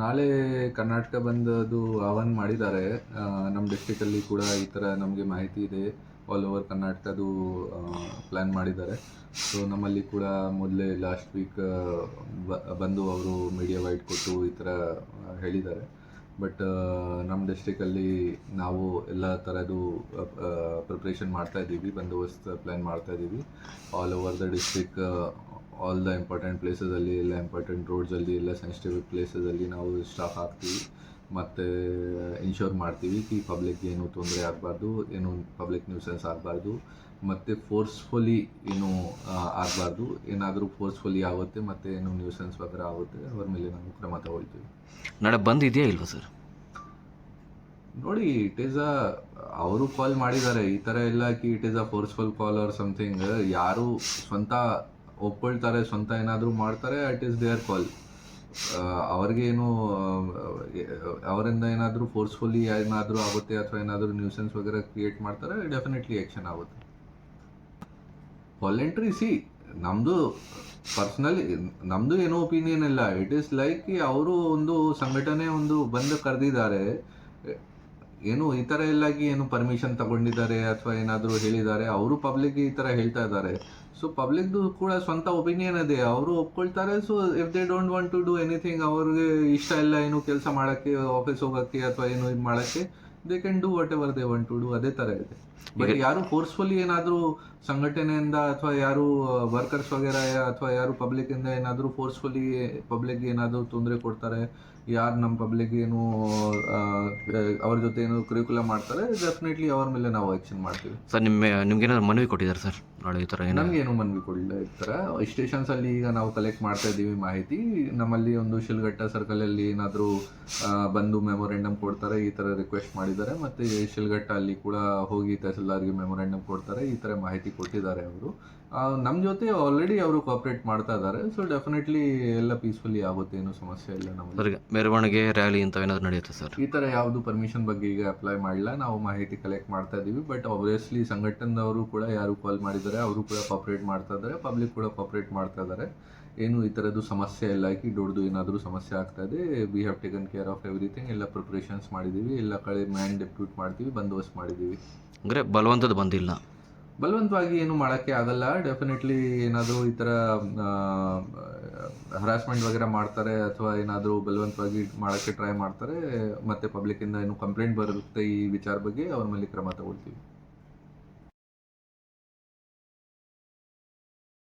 ನಾಳೆ ಕರ್ನಾಟಕ ಬಂದದು ಆಹ್ವಾನ ಮಾಡಿದ್ದಾರೆ. ನಮ್ಮ ಡಿಸ್ಟಿಕಲ್ಲಿ ಕೂಡ ಈ ಥರ ನಮಗೆ ಮಾಹಿತಿ ಇದೆ. ಆಲ್ ಓವರ್ ಕರ್ನಾಟಕದು ಪ್ಲ್ಯಾನ್ ಮಾಡಿದ್ದಾರೆ. ಸೊ ನಮ್ಮಲ್ಲಿ ಕೂಡ ಮೊದಲೇ ಲಾಸ್ಟ್ ವೀಕ್ ಬಂದು ಅವರು ಮೀಡಿಯಾ ವೈಟ್ ಕೊಟ್ಟು ಈ ಥರ ಹೇಳಿದ್ದಾರೆ. ಬಟ್ ನಮ್ಮ ಡಿಸ್ಟಿಕಲ್ಲಿ ನಾವು ಎಲ್ಲ ಥರದ್ದು ಪ್ರಿಪ್ರೇಷನ್ ಮಾಡ್ತಾ ಇದ್ದೀವಿ. ಬಂದೋಬಸ್ತ್ ಪ್ಲ್ಯಾನ್ ಮಾಡ್ತಾ ಇದ್ದೀವಿ. All over the district all the important ಪ್ಲೇಸಸಲ್ಲಿ ಎಲ್ಲ ಇಂಪಾರ್ಟೆಂಟ್ ರೋಡ್ಸಲ್ಲಿ ಎಲ್ಲ ಸೆನ್ಸಿಟಿವ್ ಪ್ಲೇಸಸಲ್ಲಿ ನಾವು ಸ್ಟಾಫ್ ಹಾಕ್ತೀವಿ. ಮತ್ತು ಇನ್ಶೋರ್ ಮಾಡ್ತೀವಿ ಕಿ ಪಬ್ಲಿಕ್ಗೆ ಏನು ತೊಂದರೆ ಆಗಬಾರ್ದು ಏನು ಪಬ್ಲಿಕ್ ನ್ಯೂಸೆನ್ಸ್ ಆಗಬಾರ್ದು. ಮತ್ತು ಫೋರ್ಸ್ಫುಲಿ ಏನು ಆಗಬಾರ್ದು. ಏನಾದರೂ ಫೋರ್ಸ್ಫುಲಿ ಆಗುತ್ತೆ ಮತ್ತು ಏನು ನ್ಯೂಸೆನ್ಸ್ ವಗರ ಆಗುತ್ತೆ ಅವ್ರ ಮೇಲೆ ನಾವು ಕ್ರಮ ತಗೊಳ್ತೀವಿ. ನಾಳೆ ಬಂದಿದೆಯಾ ಇದೆಯಾ ಇಲ್ವಾ ಸರ್ ನೋಡಿ ಇಟ್ ಈಸ್ ಅ ಅವರು ಕಾಲ್ ಮಾಡಿದ್ದಾರೆ. ಈ ಥರ ಎಲ್ಲ ಕಿ it is a forceful call or something ಯಾರು ಸ್ವಂತ ಒಪ್ಕೊಳ್ತಾರೆ, ಸ್ವಂತ ಏನಾದರೂ ಮಾಡ್ತಾರೆ ಇಟ್ ಈಸ್ ದೇರ್ ಕಾಲ್ ಅವ್ರಿಗೇನು ಅವರಿಂದ ಏನಾದರೂ ಫೋರ್ಸ್ಫುಲ್ಲಿ ಏನಾದರೂ ಆಗುತ್ತೆ ಅಥವಾ ಏನಾದರೂ ನ್ಯೂಸೆನ್ಸ್ ವಗೇರೆ ಕ್ರಿಯೇಟ್ ಮಾಡ್ತಾರೆ ಡೆಫಿನೆಟ್ಲಿ ಆ್ಯಕ್ಷನ್ ಆಗುತ್ತೆ. ವಾಲೆಂಟ್ರಿ ಸಿ ನಮ್ಮದು ಪರ್ಸ್ನಲಿ ನಮ್ಮದು ಏನೋ ಒಪಿನಿಯನ್ ಇಲ್ಲ. ಇಟ್ ಈಸ್ ಲೈಕ್ ಅವರು ಒಂದು ಸಂಘಟನೆ ಒಂದು ಬಂದು ಕರೆದಿದ್ದಾರೆ. ಏನು ಈ ಥರ ಎಲ್ಲಾಗಿ ಏನು ಪರ್ಮಿಷನ್ ತಗೊಂಡಿದ್ದಾರೆ ಅಥವಾ ಏನಾದರೂ ಹೇಳಿದ್ದಾರೆ, ಅವರು ಪಬ್ಲಿಕ್ ಈ ಥರ ಹೇಳ್ತಾ ಇದ್ದಾರೆ. ಸೊ ಪಬ್ಲಿಕ್ದು ಕೂಡ ಸ್ವಂತ ಒಪಿನಿಯನ್ ಇದೆ ಅವರು ಒಪ್ಕೊಳ್ತಾರೆ so if they don't want to do anything ಅವ್ರಿಗೆ ಇಷ್ಟ ಇಲ್ಲ ಏನು ಕೆಲಸ ಮಾಡೋಕ್ಕೆ ಆಫೀಸ್ ಹೋಗೋಕ್ಕೆ ಅಥವಾ ಏನು ಇದು ಮಾಡೋಕ್ಕೆ they can do whatever they want to do ಅದೇ ತರ ಇದೆ. ಬಟ್ ಯಾರು ಫೋರ್ಸ್ಫುಲಿ ಏನಾದರೂ ಸಂಘಟನೆಯಿಂದ ಅಥವಾ ಯಾರು ವರ್ಕರ್ಸ್ ವಗೇರ ಅಥವಾ ಯಾರು ಪಬ್ಲಿಕ್ ಇಂದ ಏನಾದರೂ ಫೋರ್ಸ್ಫುಲಿ ಪಬ್ಲಿಕ್ ಏನಾದರೂ ತೊಂದರೆ ಕೊಡ್ತಾರೆ ಯಾರು ನಮ್ಮ ಪಬ್ಲಿಕ್ ಏನು ಅವ್ರ ಜೊತೆ ಏನು ಕ್ರಿಕುಲ ಮಾಡ್ತಾರೆ ಡೆಫಿನೆಟ್ಲಿ ಅವ್ರ ಮೇಲೆ ನಾವು ಆಕ್ಷನ್ ಮಾಡ್ತೀವಿ. ಸರ್ ನಿಮ್ಮ ಏನಾದ್ರು ಮನವಿ ಕೊಟ್ಟಿದ್ದಾರೆ ಸರ್? ನಾಳೆ ಈ ಥರ ನಮ್ಗೆ ಏನು ಮನವಿ ಕೊಡಲಿಲ್ಲ ಈ ಥರ. ಸ್ಟೇಷನ್ಸ್ ಅಲ್ಲಿ ಈಗ ನಾವು ಕಲೆಕ್ಟ್ ಮಾಡ್ತಾ ಇದ್ದೀವಿ ಮಾಹಿತಿ. ನಮ್ಮಲ್ಲಿ ಒಂದು ಶಿಲ್ಘಟ್ಟ ಸರ್ಕಲ್ ಅಲ್ಲಿ ಏನಾದರೂ ಬಂದು ಮೆಮೊರೆಂಡಮ್ ಕೊಡ್ತಾರೆ ಈ ಥರ ರಿಕ್ವೆಸ್ಟ್ ಮಾಡಿದ್ದಾರೆ. ಮತ್ತೆ ಶಿಲ್ಘಟ್ಟ ಅಲ್ಲಿ ಕೂಡ ಹೋಗಿ ತಹಸೀಲ್ದಾರ್ಗೆ ಮೆಮೊರಾಂಡಮ್ ಕೊಡ್ತಾರೆ. ಈ ಥರ ಮಾಹಿತಿ ಕೊಟ್ಟಿದ್ದಾರೆ ಅವರು. ನಮ್ಮ ಜೊತೆ ಆಲ್ರೆಡಿ ಅವರು ಕೋಆಪ್ರೇಟ್ ಮಾಡ್ತಾ ಇದ್ದಾರೆ. ಸೊ ಡೆಫಿನೆಟ್ಲಿ ಎಲ್ಲ ಪೀಸ್ಫುಲಿ ಆಗುತ್ತೆ ಏನು ಸಮಸ್ಯೆ ಇಲ್ಲ ನಮಗೆ ಮೆರವಣಿಗೆ ರ್ಯಾಲಿ ಇಂಥವೇನಾದ್ರು ನಡೆಯುತ್ತೆ ಸರ್? ಈ ಥರ ಯಾವುದು ಪರ್ಮಿಷನ್ ಬಗ್ಗೆ ಈಗ ಅಪ್ಲೈ ಮಾಡಿಲ್ಲ. ನಾವು ಮಾಹಿತಿ ಕಲೆಕ್ಟ್ ಮಾಡ್ತಾ ಇದ್ದೀವಿ. ಬಟ್ ಆಬ್ವಿಯಸ್ಲಿ ಸಂಘಟನದವರು ಕೂಡ ಯಾರು ಕಾಲ್ ಮಾಡಿದ್ದಾರೆ ಅವರು ಕೂಡ ಕಾಪ್ರೇಟ್ ಮಾಡ್ತಾ ಇದ್ದಾರೆ. ಪಬ್ಲಿಕ್ ಕೂಡ ಕಾಪ್ರೇಟ್ ಮಾಡ್ತಾ ಇದ್ದಾರೆ. ಏನು ಈ ಥರದ್ದು ಸಮಸ್ಯೆ ಎಲ್ಲ ಹಾಕಿ ದೊಡ್ಡದು ಏನಾದರೂ ಸಮಸ್ಯೆ ಆಗ್ತಾ ಇದೆ we have taken care of everything ಎಲ್ಲ ಪ್ರಿಪ್ರೇಷನ್ಸ್ ಮಾಡಿದ್ದೀವಿ ಎಲ್ಲ ಕಡೆ ಮ್ಯಾನ್ ಡೆಪ್ಯೂಟ್ ಮಾಡ್ತೀವಿ ಬಂದೋಬಸ್ತ್ ಮಾಡಿದ್ದೀವಿ. ಅಂದರೆ ಬಲವಂತದ ಬಂದಿಲ್ಲ. ಬಲವಂತವಾಗಿ ಏನು ಮಾಡೋಕ್ಕೆ ಆಗಲ್ಲ ಡೆಫಿನೆಟ್ಲಿ ಏನಾದರೂ ಈ ಥರ ಹರಾಸ್ಮೆಂಟ್ ವಗೇರ ಮಾಡ್ತಾರೆ ಅಥವಾ ಏನಾದರೂ ಬಲವಂತವಾಗಿ ಮಾಡೋಕ್ಕೆ ಟ್ರೈ ಮಾಡ್ತಾರೆ ಮತ್ತೆ ಪಬ್ಲಿಕ್ಕಿಂದ ಏನು ಕಂಪ್ಲೇಂಟ್ ಬರುತ್ತೆ ಈ ವಿಚಾರ ಬಗ್ಗೆ ಅವ್ರ ಮೇಲೆ ಕ್ರಮ ತಗೊಳ್ತೀವಿ.